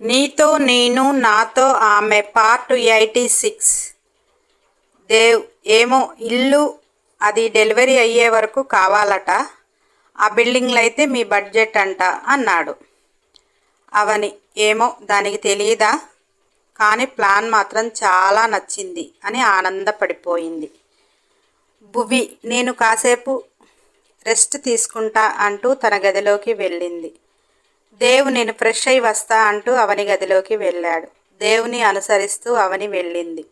నీతో నేను నాతో ఆమె పార్ట్ ఎయిటీ సిక్స్. దేవ్ ఏమో ఇల్లు అది డెలివరీ అయ్యే వరకు కావాలట. ఆ బిల్డింగ్లో అయితే మీ బడ్జెట్ అంట అన్నాడు. అవని ఏమో దానికి తెలియదా కానీ ప్లాన్ మాత్రం చాలా నచ్చింది అని ఆనందపడిపోయింది. భువి నేను కాసేపు రెస్ట్ తీసుకుంటా అంటూ తన గదిలోకి వెళ్ళింది. దేవు నేను ఫ్రెష్ అయి వస్తా అంటూ అవని గదిలోకి వెళ్ళాడు. దేవుని అనుసరిస్తూ అవని వెళ్ళింది.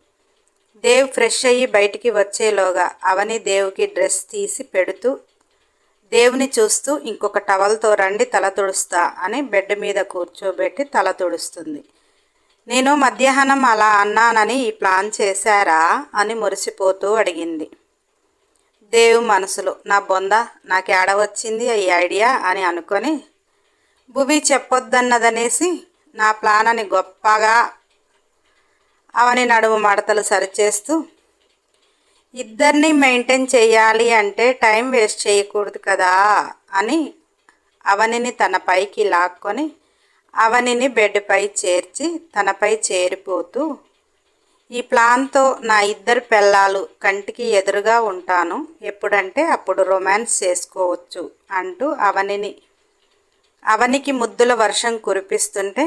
దేవ్ ఫ్రెష్ అయ్యి బయటికి వచ్చేలోగా అవని దేవుకి డ్రెస్ తీసి పెడుతూ దేవుని చూస్తూ ఇంకొక టవల్తో రండి తల తుడుస్తా అని బెడ్ మీద కూర్చోబెట్టి తల తుడుస్తుంది. నేను మధ్యాహ్నం అలా అన్నానని ఈ ప్లాన్ చేశారా? అని మురిసిపోతూ అడిగింది. దేవు మనసులో నా బొంద నాకు ఏడ వచ్చింది ఈ ఐడియా? అని అనుకొని భువి చెప్పొద్దన్నదనేసి నా ప్లాన్ అని గొప్పగా అవని నడుము మడతలు సరిచేస్తూ ఇద్దరిని మెయింటైన్ చేయాలి అంటే టైం వేస్ట్ చేయకూడదు కదా అని అవనిని తన పైకి లాక్కొని అవనిని బెడ్పై చేర్చి తనపై చేరిపోతూ ఈ ప్లాన్తో నా ఇద్దరు పిల్లలు కంటికి ఎదురుగా ఉంటాను. ఎప్పుడంటే అప్పుడు రొమాన్స్ చేసుకోవచ్చు అంటూ అవనిని అవనికి ముద్దుల వర్షం కురిపిస్తుంటే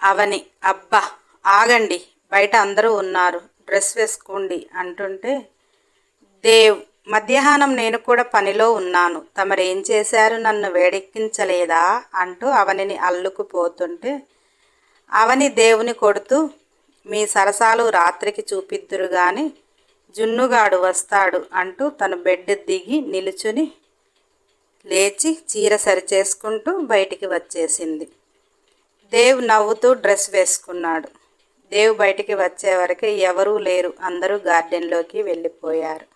అవని అబ్బా ఆగండి బయట అందరూ ఉన్నారు డ్రెస్ వేసుకోండి అంటుంటే దేవ్ మధ్యాహ్నం నేను కూడా పనిలో ఉన్నాను తమరేం చేశారు నన్ను వేడెక్కించలేదా? అంటూ అవనిని అల్లుకుపోతుంటే అవని దేవుని కొడుతూ మీ సరసాలు రాత్రికి చూపిద్దురు గాని జున్నుగాడు వస్తాడు అంటూ తను బెడ్ దిగి నిలుచుని లేచి చీర సరిచేసుకుంటూ బయటికి వచ్చేసింది. దేవ్ నవ్వుతూ డ్రెస్ వేసుకున్నాడు. దేవ్ బయటికి వచ్చే వరకు ఎవరూ లేరు. అందరూ గార్డెన్లోకి వెళ్ళిపోయారు.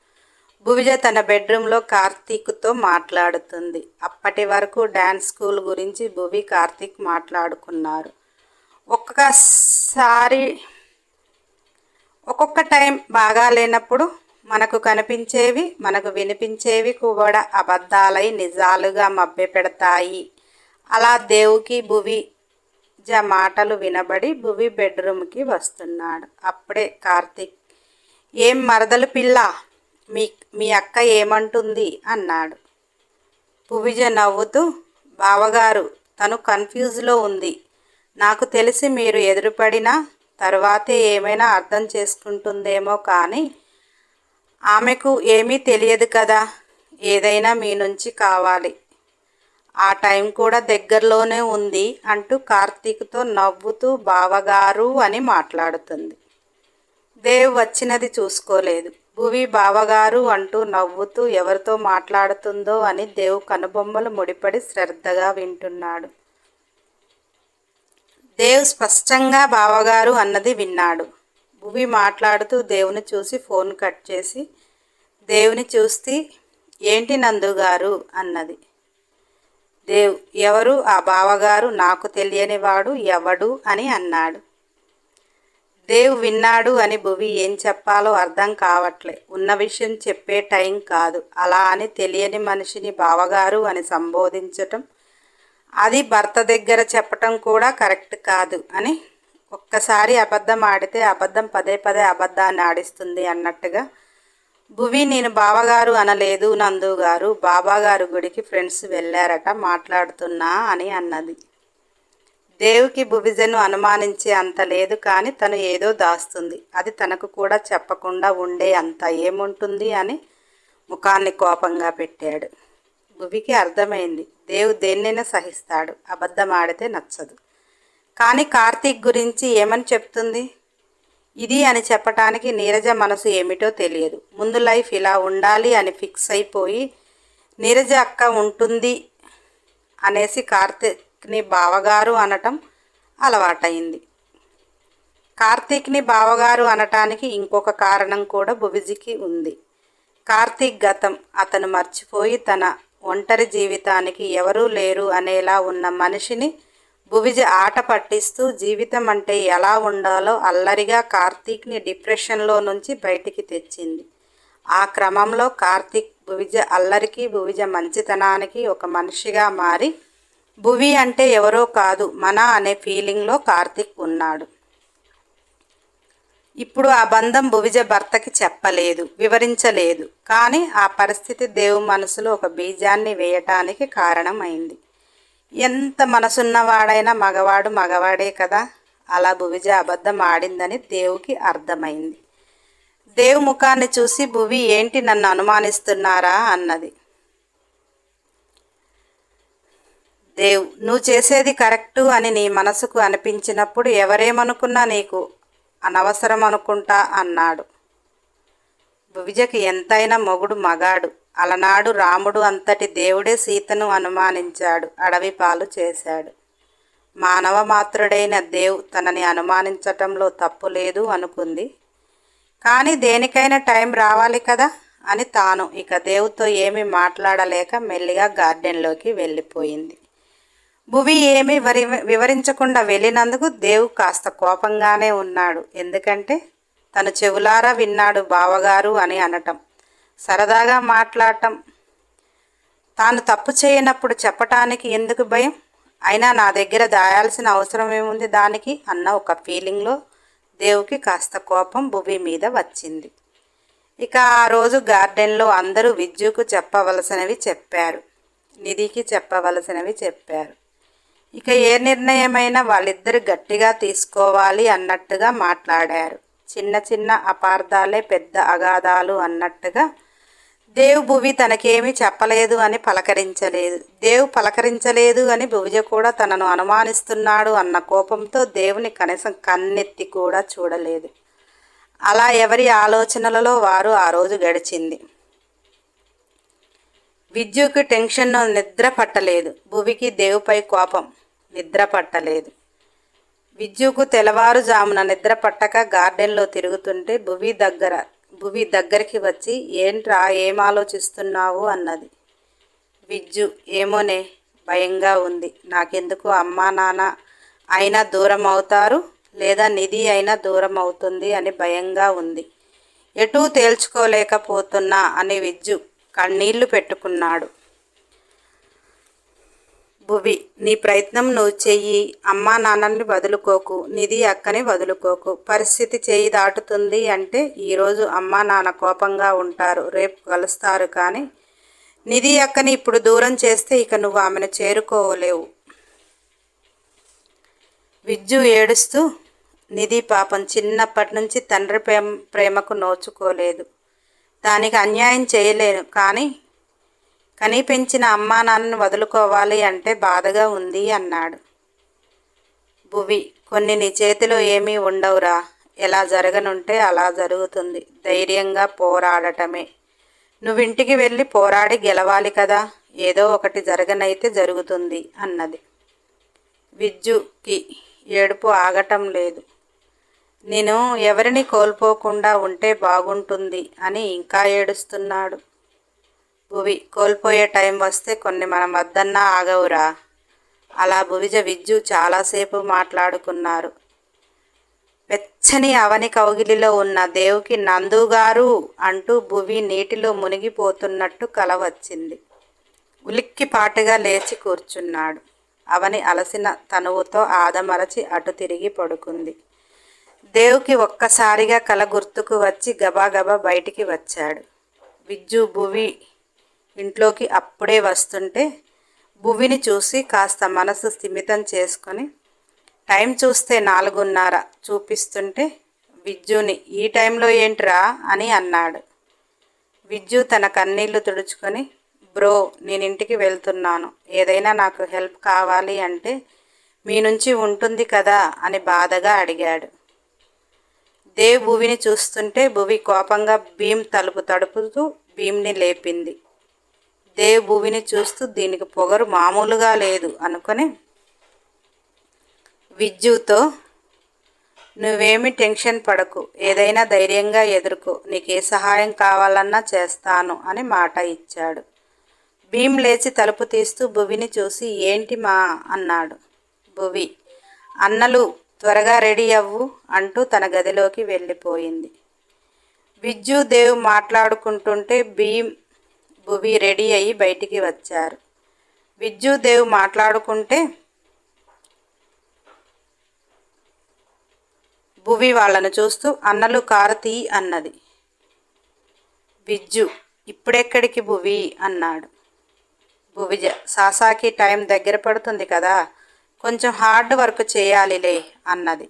భువిజ తన బెడ్రూమ్లో కార్తీక్తో మాట్లాడుతుంది. అప్పటి వరకు డ్యాన్స్ స్కూల్ గురించి భువి కార్తీక్ మాట్లాడుకున్నారు. ఒక్కసారి ఒక్కొక్క టైం బాగా లేనప్పుడు మనకు కనిపించేవి మనకు వినిపించేవి కూడా అబద్ధాలై నిజాలుగా మభ్యపెడతాయి. అలా దేవుకి భువి జ మాటలు వినబడి భువి బెడ్రూమ్కి వస్తున్నాడు. అప్పుడే కార్తీక్ ఏం మరదలు పిల్ల? మీ మీ అక్క ఏమంటుంది? అన్నాడు. భువిజ నవ్వుతూ బావగారు తను కన్ఫ్యూజ్లో ఉంది. నాకు తెలిసి మీరు ఎదురుపడిన తర్వాతే ఏమైనా అర్థం చేసుకుంటుందేమో కానీ ఆమెకు ఏమీ తెలియదు కదా. ఏదైనా మీ నుంచి కావాలి. ఆ టైం కూడా దగ్గరలోనే ఉంది అంటూ కార్తీక్తో నవ్వుతూ బావగారు అని మాట్లాడుతుంది. దేవ్ వచ్చినది చూసుకోలేదు. భువి బావగారు అంటూ నవ్వుతూ ఎవరితో మాట్లాడుతుందో అని దేవ్ కనుబొమ్మలు ముడిపడి శ్రద్ధగా వింటున్నాడు. దేవ్ స్పష్టంగా బావగారు అన్నది విన్నాడు. భువి మాట్లాడుతూ దేవుని చూసి ఫోన్ కట్ చేసి దేవుని చూస్తే ఏంటి నందు గారు? అన్నది. దేవ్ ఎవరు? ఆ బావగారు నాకు తెలియని వాడు ఎవడు? అని అన్నాడు. దేవ్ విన్నాడు అని భువి ఏం చెప్పాలో అర్థం కావట్లే. ఉన్న విషయం చెప్పే టైం కాదు. అలా అని తెలియని మనిషిని బావగారు అని సంబోధించటం అది భర్త దగ్గర చెప్పటం కూడా కరెక్ట్ కాదు అని ఒక్కసారి అబద్ధం ఆడితే అబద్ధం పదే పదే అబద్ధాన్ని ఆడిస్తుంది అన్నట్టుగా. భువి నేను బావగారు అనలేదు నందు గారు. బాబాగారు గుడికి ఫ్రెండ్స్ వెళ్ళారట మాట్లాడుతున్నా అని అన్నది. దేవుకి భువిజను అనుమానించే అంత లేదు కానీ తను ఏదో దాస్తుంది. అది తనకు కూడా చెప్పకుండా ఉండే అంత ఏముంటుంది అని ముఖాన్ని కోపంగా పెట్టాడు. భువికి అర్థమైంది. దేవు దేన్నైనా సహిస్తాడు. అబద్ధం ఆడితే నచ్చదు. కానీ కార్తీక్ గురించి ఏమని చెప్తుంది? ఇది అని చెప్పటానికి నీరజ మనసు ఏమిటో తెలియదు. ముందు లైఫ్ ఇలా ఉండాలి అని ఫిక్స్ అయిపోయి నీరజ అక్క ఉంటుంది అనేసి కార్తీక్ని బావగారు అనటం అలవాటైంది. కార్తీక్ని బావగారు అనటానికి ఇంకొక కారణం కూడా భువిజికి ఉంది. కార్తీక్ గతం అతను మర్చిపోయి తన ఒంటరి జీవితానికి ఎవరూ లేరు అనేలా ఉన్న మనిషిని భువిజ ఆట పట్టిస్తూ జీవితం అంటే ఎలా ఉండాలో అల్లరిగా కార్తీక్ని డిప్రెషన్లో నుంచి బయటికి తెచ్చింది. ఆ క్రమంలో కార్తీక్ భువిజ అల్లరికి భువిజ మంచితనానికి ఒక మనిషిగా మారి భువి అంటే ఎవరో కాదు మన అనే ఫీలింగ్లో కార్తీక్ ఉన్నాడు. ఇప్పుడు ఆ బంధం భువిజ భర్తకి చెప్పలేదు వివరించలేదు. కానీ ఆ పరిస్థితి దేవు మనసులో ఒక బీజాన్ని వేయటానికి కారణమైంది. ఎంత మనసున్నవాడైనా మగవాడు మగవాడే కదా. అలా భువిజ అబద్ధం ఆడిందని దేవుకి అర్థమైంది. దేవు ముఖాన్ని చూసి భువి ఏంటి నన్ను అనుమానిస్తున్నారా? అన్నది. దేవ్ నువ్వు చేసేది కరెక్టు అని నీ మనసుకు అనిపించినప్పుడు ఎవరేమనుకున్నా నీకు అనవసరం అనుకుంటా అన్నాడు. భువిజకి ఎంతైనా మొగుడు మగాడు. అలనాడు రాముడు అంతటి దేవుడే సీతను అనుమానించాడు అడవి పాలు చేశాడు. మానవ మాత్రుడైన దేవ్ తనని అనుమానించటంలో తప్పు లేదు అనుకుంది. కానీ దేనికైనా టైం రావాలి కదా అని తాను ఇక దేవుతో ఏమీ మాట్లాడలేక మెల్లిగా గార్డెన్లోకి వెళ్ళిపోయింది. భువి ఏమీ వరి వివరించకుండా వెళ్ళినందుకు దేవు కాస్త కోపంగానే ఉన్నాడు. ఎందుకంటే తను చెవులారా విన్నాడు బావగారు అని అనటం. సరదాగా మాట్లాడటం. తాను తప్పు చేయనప్పుడు చెప్పటానికి ఎందుకు భయం? అయినా నా దగ్గర దాయాల్సిన అవసరం ఏముంది దానికి? అన్న ఒక ఫీలింగ్లో దేవుకి కాస్త కోపం భువి మీద వచ్చింది. ఇక ఆ రోజు గార్డెన్లో అందరూ విద్యుకు చెప్పవలసినవి చెప్పారు. నిధికి చెప్పవలసినవి చెప్పారు. ఇక ఏ నిర్ణయమైనా వాళ్ళిద్దరు గట్టిగా తీసుకోవాలి అన్నట్టుగా మాట్లాడారు. చిన్న చిన్న అపార్థాలే పెద్ద అగాధాలు అన్నట్టుగా దేవు భువి తనకేమీ చెప్పలేదు అని పలకరించలేదు. దేవు పలకరించలేదు అని భువిజ కూడా తనను అనుమానిస్తున్నాడు అన్న కోపంతో దేవుని కనీసం కన్నెత్తి కూడా చూడలేదు. అలా ఎవరి ఆలోచనలలో వారు ఆ రోజు గడిచింది. విద్యుకి టెన్షన్ నిద్ర పట్టలేదు. భువికి దేవుపై కోపం నిద్ర పట్టలేదు. విద్యుకు తెల్లవారుజామున నిద్ర పట్టక గార్డెన్లో తిరుగుతుంటే భువి దగ్గర భువి దగ్గరికి వచ్చి ఏంట్రా ఏం ఆలోచిస్తున్నావు? అన్నది. విజ్జు ఏమోనే భయంగా ఉంది. నాకెందుకు అమ్మా నాన్న అయినా దూరం అవుతారు లేదా నిధి అయినా దూరం అవుతుంది అని భయంగా ఉంది. ఎటూ తేల్చుకోలేకపోతున్నా అని విజ్జు కన్నీళ్ళు పెట్టుకున్నాడు. భువి నీ ప్రయత్నం నువ్వు చెయ్యి. అమ్మా నాన్నని వదులుకోకు నిధి అక్కని వదులుకోకు. పరిస్థితి చేయి దాటుతుంది అంటే ఈరోజు అమ్మా నాన్న కోపంగా ఉంటారు రేపు కలుస్తారు కానీ నిధి అక్కని ఇప్పుడు దూరం చేస్తే ఇక నువ్వు ఆమెను చేరుకోలేవు. విజ్జు ఏడుస్తూ నిధి పాపం చిన్నప్పటి నుంచి తండ్రి ప్రేమ ప్రేమకు నోచుకోలేదు. దానికి అన్యాయం చేయలేను కానీ కనీ పెంచిన అమ్మా నాన్నను వదులుకోవాలి అంటే బాధగా ఉంది అన్నాడు. భువి కొన్ని నీ చేతిలో ఏమీ ఉండవురా. ఎలా జరగనుంటే అలా జరుగుతుంది. ధైర్యంగా పోరాడటమే. నువ్వింటికి వెళ్ళి పోరాడి గెలవాలి కదా. ఏదో ఒకటి జరగనైతే జరుగుతుంది అన్నది. విద్యుకి ఏడుపు ఆగటం లేదు. నేను ఎవరిని కోల్పోకుండా ఉంటే బాగుంటుంది అని ఇంకా ఏడుస్తున్నాడు. భువి కోల్పోయే టైం వస్తే కొన్ని మనం వద్దన్నా ఆగవురా. అలా భువిజ విద్యు చాలాసేపు మాట్లాడుకున్నారు. వెచ్చని అవని కౌగిలిలో ఉన్న దేవుకి నందుగారు అంటూ భువి నీటిలో మునిగిపోతున్నట్టు కల వచ్చింది. ఉలిక్కిపాటుగా లేచి కూర్చున్నాడు. అవని అలసిన తనువుతో ఆదమరచి అటు తిరిగి పడుకుంది. దేవుకి ఒక్కసారిగా కల గుర్తుకు వచ్చి గబాగబా బయటికి వచ్చాడు. విజ్జు భువి ఇంట్లోకి అప్పుడే వస్తుంటే భువిని చూసి కాస్త మనసు స్థిమితం చేసుకొని టైం చూస్తే నాలుగున్నర చూపిస్తుంటే విజ్జుని ఈ టైంలో ఏంట్రా అని అన్నాడు. విజ్జు తన కన్నీళ్ళు తుడుచుకొని బ్రో నేను ఇంటికి వెళ్తున్నాను. ఏదైనా నాకు హెల్ప్ కావాలి అంటే మీ నుంచి ఉంటుంది కదా అని బాధగా అడిగాడు. దేవ్ భువిని చూస్తుంటే భువి కోపంగా భీమ్ తలుపు తడుపుతూ భీమ్ని లేపింది. దేవభూమిని భువిని చూస్తూ దీనికి పొగరు మామూలుగా లేదు అనుకొని విద్యుతో నువ్వేమి టెన్షన్ పడకు ఏదైనా ధైర్యంగా ఎదుర్కో నీకు ఏ సహాయం కావాలన్నా చేస్తాను అని మాట ఇచ్చాడు. భీమ్ లేచి తలుపు తీస్తూ భువిని చూసి ఏంటి మా అన్నాడు. భువి అన్నలు త్వరగా రెడీ అవ్వు అంటూ తన గదిలోకి వెళ్ళిపోయింది. విద్యుదేవ్ మాట్లాడుకుంటుంటే భీమ్ భువి రెడీ అయ్యి బయటికి వచ్చారు. విద్యుదేవ్ మాట్లాడుకుంటే భువి వాళ్ళను చూస్తూ అన్నలు కారతీ అన్నది. విజ్జు ఇప్పుడెక్కడికి భువి? అన్నాడు. భువిజ సాసాకి టైం దగ్గర పడుతుంది కదా కొంచెం హార్డ్ వర్క్ చేయాలిలే అన్నది.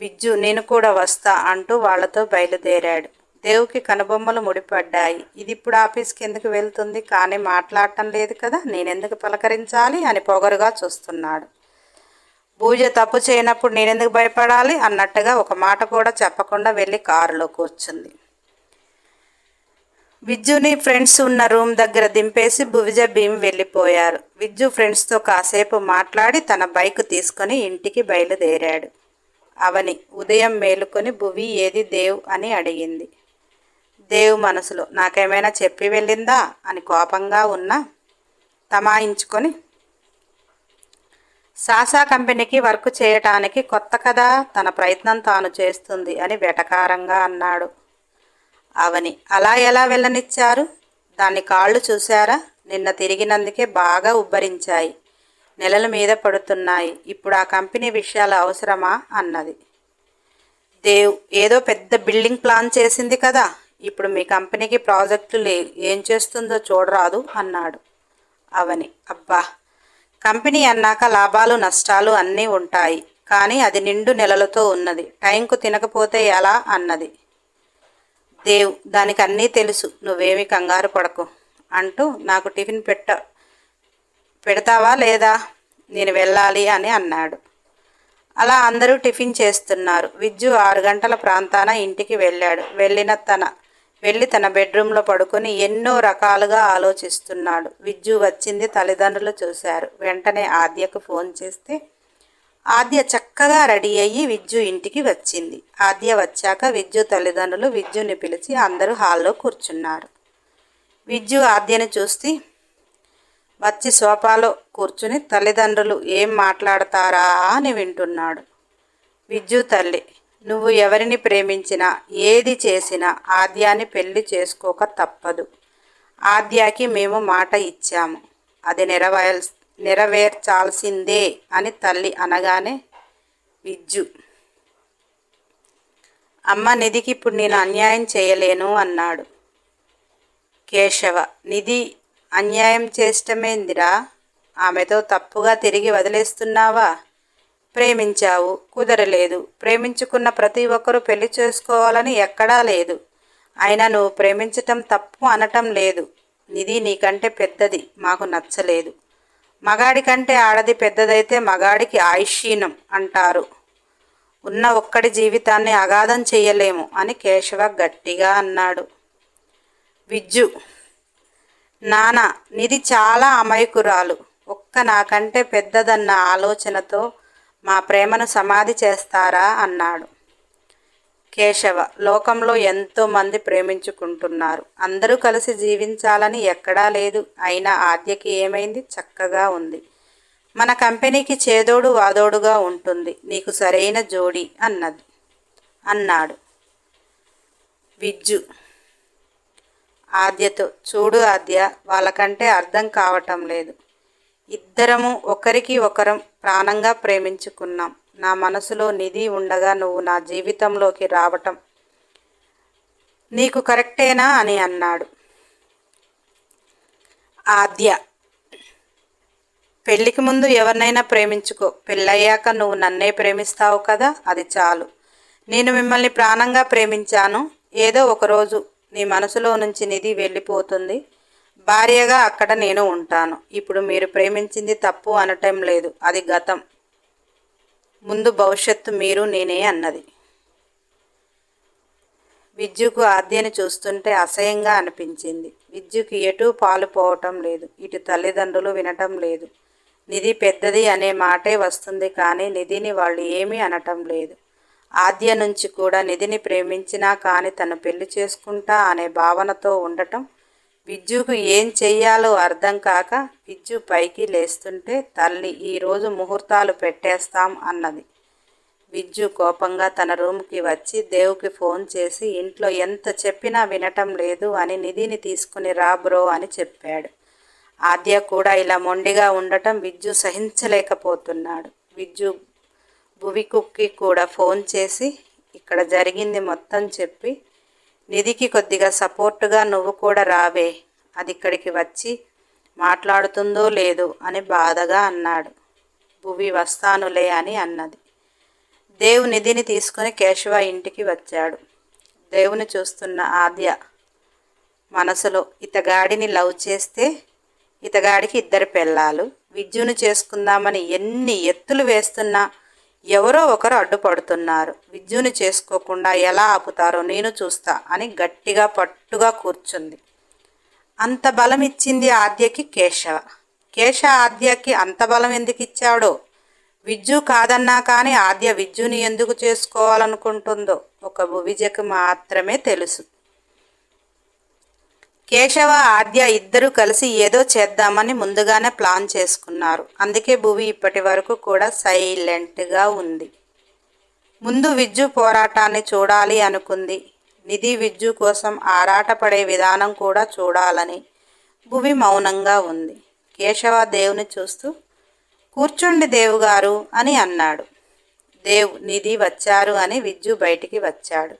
విజ్జు నేను కూడా వస్తా అంటూ వాళ్ళతో బయలుదేరాడు. దేవుకి కనుబొమ్మలు ముడిపడ్డాయి. ఇది ఇప్పుడు ఆఫీస్కి ఎందుకు వెళ్తుంది? కానీ మాట్లాడటం లేదు కదా నేనెందుకు పలకరించాలి అని పొగరుగా చూస్తున్నాడు. పూజ తప్పు చేయనప్పుడు నేనెందుకు భయపడాలి అన్నట్టుగా ఒక మాట కూడా చెప్పకుండా వెళ్ళి కారులో కూర్చుంది. విజ్జుని ఫ్రెండ్స్ ఉన్న రూమ్ దగ్గర దింపేసి భువిజ భీమ్ వెళ్ళిపోయారు. విజ్జు ఫ్రెండ్స్తో కాసేపు మాట్లాడి తన బైక్ తీసుకొని ఇంటికి బయలుదేరాడు. అవని ఉదయం మేలుకొని భువి ఏది దేవ్ అని అడిగింది. దేవు మనసులో నాకేమైనా చెప్పి వెళ్ళిందా అని కోపంగా ఉన్నా తమాయించుకొని సాసా కంపెనీకి వర్క్ చేయటానికి కొత్త కదా తన ప్రయత్నం తాను చేస్తుంది అని వెటకారంగా అన్నాడు. అవని అలా ఎలా వెళ్ళనిచ్చారు? దాని కాళ్ళు చూశారా? నిన్న తిరిగినందుకే బాగా ఉబ్బరించాయి. నెలల మీద పడుతున్నాయి. ఇప్పుడు ఆ కంపెనీ విషయాలు అవసరమా? అన్నది. దేవ్ ఏదో పెద్ద బిల్డింగ్ ప్లాన్ చేసింది కదా ఇప్పుడు మీ కంపెనీకి ప్రాజెక్టులు లే ఏం చేస్తుందో చూడరాదు అన్నాడు. అవని అబ్బా! కంపెనీ అన్నాక లాభాలు నష్టాలు అన్నీ ఉంటాయి. కానీ అది నిండు నెలలతో ఉన్నది. టైంకు తినకపోతే ఎలా? అన్నది. దేవ్ దానికి అన్నీ తెలుసు. నువ్వేమి కంగారు పడకు. అంటూ నాకు టిఫిన్ పెట్ట పెడతావా లేదా? నేను వెళ్ళాలి అని అన్నాడు. అలా అందరూ టిఫిన్ చేస్తున్నారు. విజ్జు ఆరు గంటల ప్రాంతాన ఇంటికి వెళ్ళాడు. వెళ్ళిన తన వెళ్ళి తన బెడ్రూమ్లో పడుకొని ఎన్నో రకాలుగా ఆలోచిస్తున్నాడు. విద్యు వచ్చింది తల్లిదండ్రులు చూశారు. వెంటనే ఆద్యకు ఫోన్ చేస్తే ఆద్య చక్కగా రెడీ అయ్యి విద్యు ఇంటికి వచ్చింది. ఆద్య వచ్చాక విద్యు తల్లిదండ్రులు విద్యుని పిలిచి అందరూ హాల్లో కూర్చున్నారు. విద్యు ఆద్యని చూస్తే వచ్చి సోఫాలో కూర్చుని తల్లిదండ్రులు ఏం మాట్లాడతారా? అని వింటున్నాడు. విద్యు తల్లి నువ్వు ఎవరిని ప్రేమించినా ఏది చేసినా ఆద్యాన్ని పెళ్ళి చేసుకోక తప్పదు. ఆద్యాకి మేము మాట ఇచ్చాము. అది నెరవేర్ నెరవేర్చాల్సిందే అని తల్లి అనగానే విజ్జు. అమ్మ నిధికి ఇప్పుడు నేను అన్యాయం చేయలేను అన్నాడు. కేశవ నిధి అన్యాయం చేష్టమేందిరా? ఆమెతో తప్పుగా తిరిగి వదిలేస్తున్నావా? ప్రేమించావు. కుదరలేదు. ప్రేమించుకున్న ప్రతి ఒక్కరూ పెళ్ళి చేసుకోవాలని ఎక్కడా లేదు. అయినా నువ్వు ప్రేమించటం తప్పు అనటం లేదు. నిధి నీకంటే పెద్దది. మాకు నచ్చలేదు. మగాడి కంటే ఆడది పెద్దదైతే మగాడికి ఆయుష్యీనం అంటారు. ఉన్న ఒక్కడి జీవితాన్ని అగాధం చెయ్యలేము అని కేశవ గట్టిగా అన్నాడు. విజ్జు నానా నిధి చాలా అమాయకురాలు. ఒక్క నాకంటే పెద్దదన్న ఆలోచనతో మా ప్రేమను సమాధి చేస్తారా? అన్నాడు. కేశవ లోకంలో ఎంతోమంది ప్రేమించుకుంటున్నారు. అందరూ కలిసి జీవించాలని ఎక్కడా లేదు. అయినా ఆద్యకి ఏమైంది? చక్కగా ఉంది. మన కంపెనీకి చేదోడు వాదోడుగా ఉంటుంది. నీకు సరైన జోడి అన్నది. అన్నాడు. విజ్జు. ఆద్యతో చూడు ఆద్య వాళ్ళకంటే అర్థం కావటం లేదు. ఇద్దరము ఒకరికి ఒకరం ప్రాణంగా ప్రేమించుకున్నాం. నా మనసులో నిధి ఉండగా నువ్వు నా జీవితంలోకి రావటం నీకు కరెక్టేనా అని అన్నాడు. ఆద్య పెళ్ళికి ముందు ఎవరినైనా ప్రేమించుకో. పెళ్ళయ్యాక నువ్వు నన్నే ప్రేమిస్తావు కదా? అది చాలు. నేను మిమ్మల్ని ప్రాణంగా ప్రేమించాను. ఏదో ఒకరోజు నీ మనసులో నుంచి నిధి వెళ్ళిపోతుంది. భార్యగా అక్కడ నేను ఉంటాను. ఇప్పుడు మీరు ప్రేమించింది తప్పు అనటం లేదు. అది గతం. ముందు భవిష్యత్తు మీరు నేనే అన్నది. విద్యుకు ఆద్యని చూస్తుంటే అసహ్యంగా అనిపించింది. విద్యుకి ఎటూ పాలు పోవటం లేదు. ఇటు తల్లిదండ్రులు వినటం లేదు. నిధి పెద్దది అనే మాటే వస్తుంది కానీ నిధిని వాళ్ళు ఏమీ అనటం లేదు. ఆద్య నుంచి కూడా నిధిని ప్రేమించినా కానీ తను పెళ్ళి చేసుకుంటా అనే భావనతో ఉండటం పిజ్జుకు ఏం చెయ్యాలో అర్థం కాక పిజ్జు పైకి లేస్తుంటే తల్లి ఈరోజు ముహూర్తాలు పెట్టేస్తాం అన్నది. బిజ్జు కోపంగా తన రూమ్కి వచ్చి దేవుకి ఫోన్ చేసి ఇంట్లో ఎంత చెప్పినా వినటం లేదు అని నిధిని తీసుకుని రా బ్రో అని చెప్పాడు. ఆద్య కూడా ఇలా మొండిగా ఉండటం బిజ్జు సహించలేకపోతున్నాడు. బిజ్జు భువికుక్కి కూడా ఫోన్ చేసి ఇక్కడ జరిగింది మొత్తం చెప్పి నిధికి కొద్దిగా సపోర్టుగా నువ్వు కూడా రావే. అది ఇక్కడికి వచ్చి మాట్లాడుతుందో లేదో అని బాధగా అన్నాడు. భువి వస్తానులే అని అన్నది. దేవు నిధిని తీసుకుని కేశవ ఇంటికి వచ్చాడు. దేవుని చూస్తున్న ఆద్య మనసులో ఇతగాడిని లవ్ చేస్తే ఇతగాడికి ఇద్దరు పెళ్ళాలు. విద్యును చేసుకుందామని ఎన్ని ఎత్తులు వేస్తున్నా ఎవరో ఒకరు అడ్డుపడుతున్నారు. విద్యుని చేసుకోకుండా ఎలా ఆపుతారో నేను చూస్తా అని గట్టిగా పట్టుగా కూర్చుంది. అంత బలం ఇచ్చింది ఆద్యకి కేశవ. కేశ ఆద్యకి అంత బలం ఎందుకు ఇచ్చాడో? విద్యు కాదన్నా కానీ ఆద్య విద్యుని ఎందుకు చేసుకోవాలనుకుంటుందో ఒక భువిజకు మాత్రమే తెలుసు. కేశవ ఆద్య ఇద్దరూ కలిసి ఏదో చేద్దామని ముందుగానే ప్లాన్ చేసుకున్నారు. అందుకే భూమి ఇప్పటి వరకు కూడా సైలెంట్గా ఉంది. ముందు విద్యు పోరాటాన్ని చూడాలి అనుకుంది. నిధి విద్యు కోసం ఆరాటపడే విధానం కూడా చూడాలని భువి మౌనంగా ఉంది. కేశవ దేవుని చూస్తూ కూర్చోండి దేవుగారు అని అన్నాడు. దేవ్ నిధి వచ్చారు అని విద్యు బయటికి వచ్చాడు.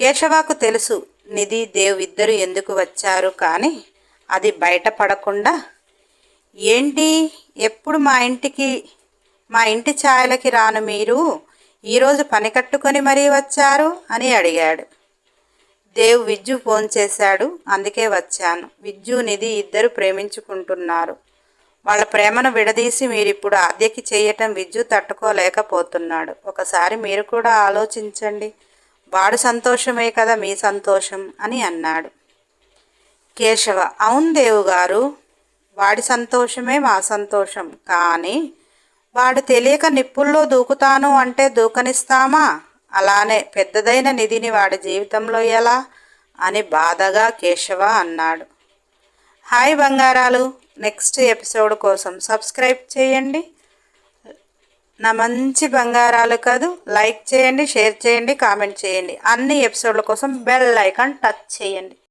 కేశవకు తెలుసు నిధి దేవ్ ఇద్దరు ఎందుకు వచ్చారు కానీ అది బయటపడకుండా ఏంటి? ఎప్పుడు మా ఇంటికి మా ఇంటి ఛాయలకి రాను మీరు? ఈరోజు పని కట్టుకొని మరీ వచ్చారు? అని అడిగాడు. దేవ్ విజ్జు ఫోన్ చేశాడు. అందుకే వచ్చాను. విజ్జు నిధి ఇద్దరు ప్రేమించుకుంటున్నారు. వాళ్ళ ప్రేమను విడదీసి మీరు ఇప్పుడు ఆద్యకి చేయటం విద్యుత్ తట్టుకోలేకపోతున్నాడు. ఒకసారి మీరు కూడా ఆలోచించండి. వాడు సంతోషమే కదా మీ సంతోషం అని అన్నాడు. కేశవ అవును దేవు గారు వాడి సంతోషమే మా సంతోషం. కానీ వాడు తెలియక నిప్పుల్లో దూకుతాను అంటే దూకనిస్తామా? అలానే పెద్దదైన నిధిని వాడి జీవితంలో ఎలా? అని బాధగా కేశవ అన్నాడు. హాయ్ బంగారాలు నెక్స్ట్ ఎపిసోడ్ కోసం సబ్స్క్రైబ్ చేయండి. నా మంచి బంగారాలు కాదు. లైక్ చేయండి షేర్ చేయండి కామెంట్ చేయండి. అన్ని ఎపిసోడ్ల కోసం బెల్ ఐకాన్ టచ్ చేయండి.